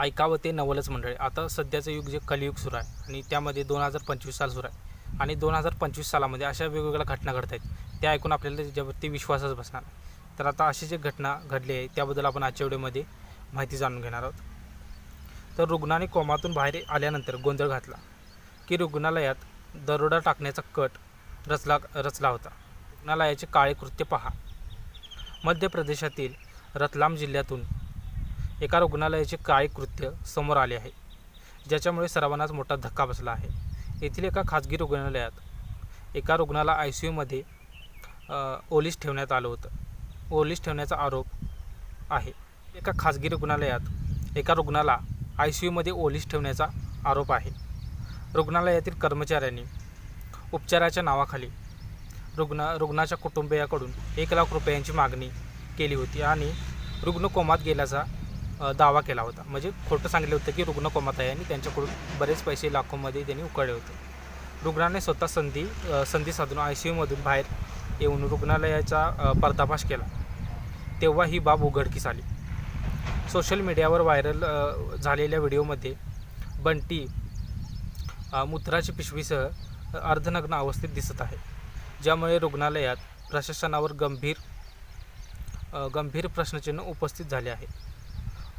ऐकावं ते नवलच मंडळी. आता सध्याचं युग जे कलियुग सुरू आहे आणि त्यामध्ये दोन हजार पंचवीस साल सुरू आहे आणि दोन हजार पंचवीस सालामध्ये अशा वेगवेगळ्या घटना घडत आहेत. त्या ऐकून आपल्याला त्याच्यावरती विश्वासच बसणार तर आता अशी जी घटना घडली आहे त्याबद्दल आपण आजच्या व्हिडिओमध्ये माहिती जाणून घेणार आहोत. तर रुग्णाने कोमातून बाहेर आल्यानंतर गोंधळ घातला की रुग्णालयात दरोडा टाकण्याचा कट रचला रचला होता. रुग्णालयाचे काळे कृत्य पहा. मध्य प्रदेशातील रतलाम जिल्ह्यातून एका रुग्णालयाचे काळे कृत्य समोर आले आहे ज्याच्यामुळे सर्वांनाच मोठा धक्का बसला आहे. येथील एका खाजगी रुग्णालयात एका रुग्णाला आय सी यूमध्ये ओलीस ठेवण्यात आलं होतं. ओलीस ठेवण्याचा आरोप आहे. एका खाजगी रुग्णालयात एका रुग्णाला आय सी यूमध्ये ओलीस ठेवण्याचा आरोप आहे. रुग्णालयातील कर्मचाऱ्यांनी उपचाराच्या नावाखाली रुग्ण रुग्णाच्या कुटुंबियाकडून एक लाख रुपयांची मागणी केली होती आणि रुग्ण कोमात गेल्याचा दावा केला होता. म्हणजे खोटं सांगितलं होतं की रुग्ण कोमात आहे आणि त्यांच्याकडून बरेच पैसे लाखोमध्ये त्यांनी उकळले होते. रुग्णाने स्वतः संधी संधी साधून आय सी यूमधून बाहेर येऊन रुग्णालयाचा पर्दाफाश केला. तेव्हा ही बाब उघडकीस आली. सोशल मीडियावर व्हायरल झालेल्या व्हिडिओमध्ये बंटी मूत्राची पिशवीसह अर्धनग्न अवस्थेत दिसत आहे. ज्यामुळे रुग्णालयात प्रशासनावर गंभीर गंभीर प्रश्नचिन्ह उपस्थित झाले आहे.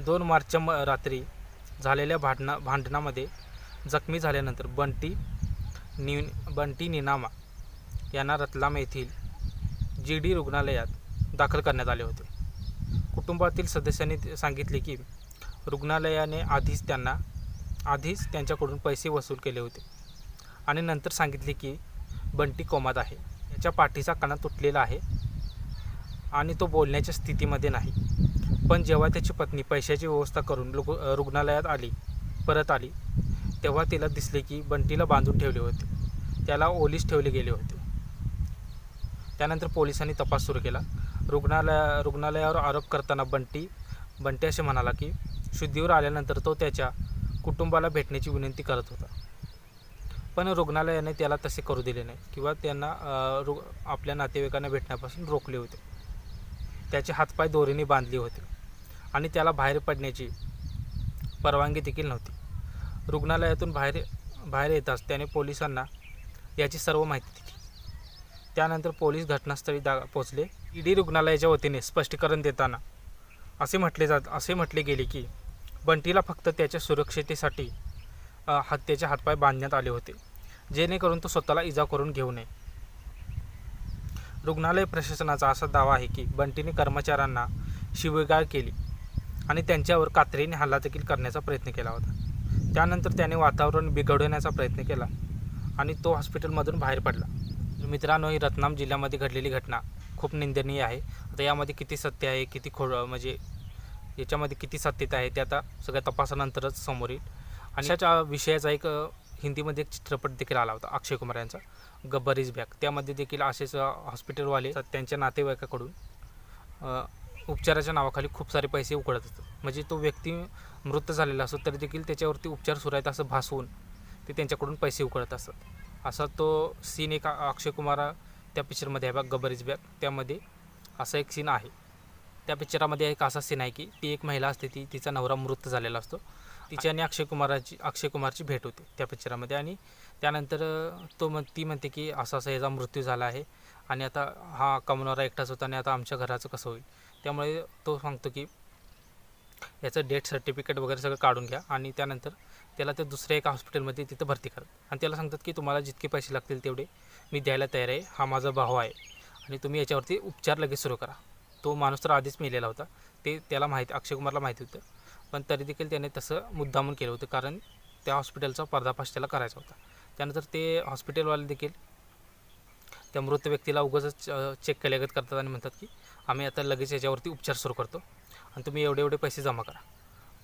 दोन मार्चच्या म रात्री झालेल्या भांडणा भांडणामध्ये जखमी झाल्यानंतर बंटी नि बंटी निनामा यांना रतलाम येथील जी डी रुग्णालयात दाखल करण्यात आले होते. कुटुंबातील सदस्यांनी सांगितले की रुग्णालयाने आधीच त्यांना आधीच त्यांच्याकडून पैसे वसूल केले होते आणि नंतर सांगितले की बंटी कोमात आहे. याच्या पाठीचा कणा तुटलेला आहे आणि तो बोलण्याच्या स्थितीमध्ये नाही. पण जेव्हा त्याची पत्नी पैशाची व्यवस्था करून लुग रुग्णालयात आली परत आली तेव्हा तिला दिसले की बंटीला बांधून ठेवले होते. त्याला ओलीस ठेवले गेले होते. त्यानंतर पोलिसांनी तपास सुरू केला. रुग्णालया रुग्णालयावर आरोप करताना बंटी बंटी असे म्हणाला की शुद्धीवर आल्यानंतर तो त्याच्या कुटुंबाला भेटण्याची विनंती करत होता. पण रुग्णालयाने त्याला तसे करू दिले नाही किंवा त्यांना रु आपल्या नातेवाईकांना भेटण्यापासून रोखले होते. त्याचे हातपाय दोरीने बांधले होते. आणि त्याला बाहेर पडण्याची परवानगी देखील नव्हती. रुग्णालयातून बाहेर बाहेर येताच त्याने पोलिसांना याची सर्व माहिती दिली. त्यानंतर पोलीस घटनास्थळी दा पोचले ईडी रुग्णालयाच्या वतीने स्पष्टीकरण देताना असे म्हटले जात असे म्हटले गेले की बंटीला फक्त त्याच्या सुरक्षितेसाठी हत्येचे हातपाय बांधण्यात आले होते जेणेकरून तो स्वतःला इजा करून घेऊ नये. रुग्णालय प्रशासनाचा असा दावा आहे की बंटीने कर्मचाऱ्यांना शिवीगाळ केली. आणि त्यांच्यावर कात्रीने हल्ला देखील करण्याचा प्रयत्न केला होता. त्यानंतर त्याने वातावरण बिघडवण्याचा प्रयत्न केला आणि तो हॉस्पिटलमधून बाहेर पडला. मित्रांनो ही रत्नाम जिल्ह्यामध्ये घडलेली घटना खूप निंदनीय आहे. आता यामध्ये किती सत्य आहे किती खो म्हणजे याच्यामध्ये किती सत्यता आहे ते आता सगळ्या तपासानंतरच समोर येईल. आणि त्याच्या विषयाचा एक हिंदीमध्ये एक चित्रपट देखील आला होता अक्षय कुमार यांचा गब्बर इज बॅक. त्यामध्ये देखील असेच हॉस्पिटलवाले त्यांच्या नातेवाईकाकडून उपचाराच्या नावाखाली खूप सारे पैसे उकळत असतात म्हणजे तो व्यक्ती मृत झालेला असतो तरी देखील त्याच्यावरती उपचार सुरू आहेत असं भासवून ते त्यांच्याकडून पैसे उकळत असतात. असा तो सीन एक अक्षय कुमार त्या पिक्चरमध्ये आहे बघ गबर इज बॅक त्यामध्ये असा एक सीन आहे. त्या पिक्चरामध्ये एक असा सीन आहे की ती एक महिला असते ती तिचा नवरा मृत झालेला असतो. तिची आणि अक्षय कुमाराची अक्षय कुमारची भेट होते त्या पिक्चरामध्ये आणि त्यानंतर तो म्हण ती म्हणते की असा असा याचा मृत्यू झाला आहे. आणि आता हा कमवणारा एकटाच होता आणि आता आमच्या घराचं कसं होईल? त्यामुळे तो सांगतो की याचं डेथ सर्टिफिकेट वगैरे सगळं काढून घ्या आणि त्यानंतर त्याला ते दुसऱ्या एका हॉस्पिटलमध्ये तिथं भरती करा. आणि त्याला सांगतात की तुम्हाला जितके पैसे लागतील तेवढे मी द्यायला तयार आहे. हा माझा भाऊ आहे. आणि तुम्ही याच्यावरती उपचार लगेच सुरू करा. तो माणूस तर आधीच मेलेला होता. ते त्याला माहिती अक्षय कुमारला माहिती होतं. पण तरी देखील त्याने तसं मुद्दामून केलं होतं कारण त्या हॉस्पिटलचा पर्दाफाश त्याला करायचा होता. त्यानंतर ते हॉस्पिटलवाले देखील त्या मृत व्यक्तीला उगाच चेक केल्यागत करतात आणि म्हणतात की आम्ही आता लगेच याच्यावरती उपचार सुरू करतो आणि तुम्ही एवढे एवढे पैसे जमा करा.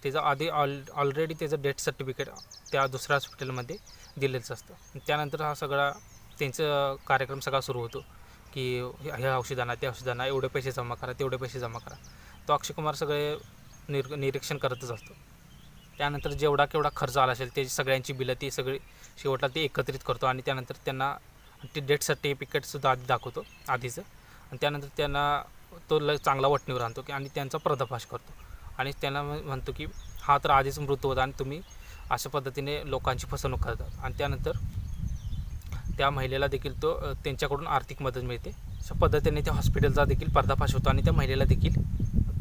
त्याचं आधी ऑल ऑलरेडी त्याचं डेथ सर्टिफिकेट त्या दुसऱ्या हॉस्पिटलमध्ये दिलेलंच असतं. त्यानंतर हा सगळा त्यांचं कार्यक्रम सगळा सुरू होतो की ह्या औषधांना त्या औषधांना एवढे पैसे जमा करा तेवढे पैसे जमा करा. तो अक्षय कुमार सगळे निर निरीक्षण करतच असतो. त्यानंतर जेवढा केवढा खर्च आला असेल त्याची सगळ्यांची बिलं ती सगळी शेवटला ते एकत्रित करतो आणि त्यानंतर त्यांना ते डेथ सर्टिफिकेटसुद्धा आधी दाखवतो आधीचं. आणि त्यानंतर त्यांना तो ल चांगला वटणीवर आणतो की आणि त्यांचा पर्दाफाश करतो. आणि त्यांना म्हणतो की हा तर आधीच मृत होता आणि तुम्ही अशा पद्धतीने लोकांची फसवणूक करतात. आणि त्यानंतर त्या महिलेला देखील तो त्यांच्याकडून आर्थिक मदत मिळते. अशा पद्धतीने त्या हॉस्पिटलचा देखील पर्दाफाश होतो आणि त्या महिलेला देखील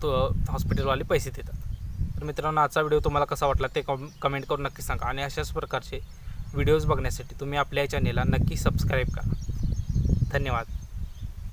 तो हॉस्पिटलवाले पैसे देतात. तर मित्रांनो आजचा व्हिडिओ तुम्हाला कसा वाटला ते कम कमेंट करून नक्की सांगा. आणि अशाच प्रकारचे व्हिडिओज बघण्यासाठी तुम्ही आपल्या या चॅनेलला नक्की सबस्क्राईब करा. धन्यवाद.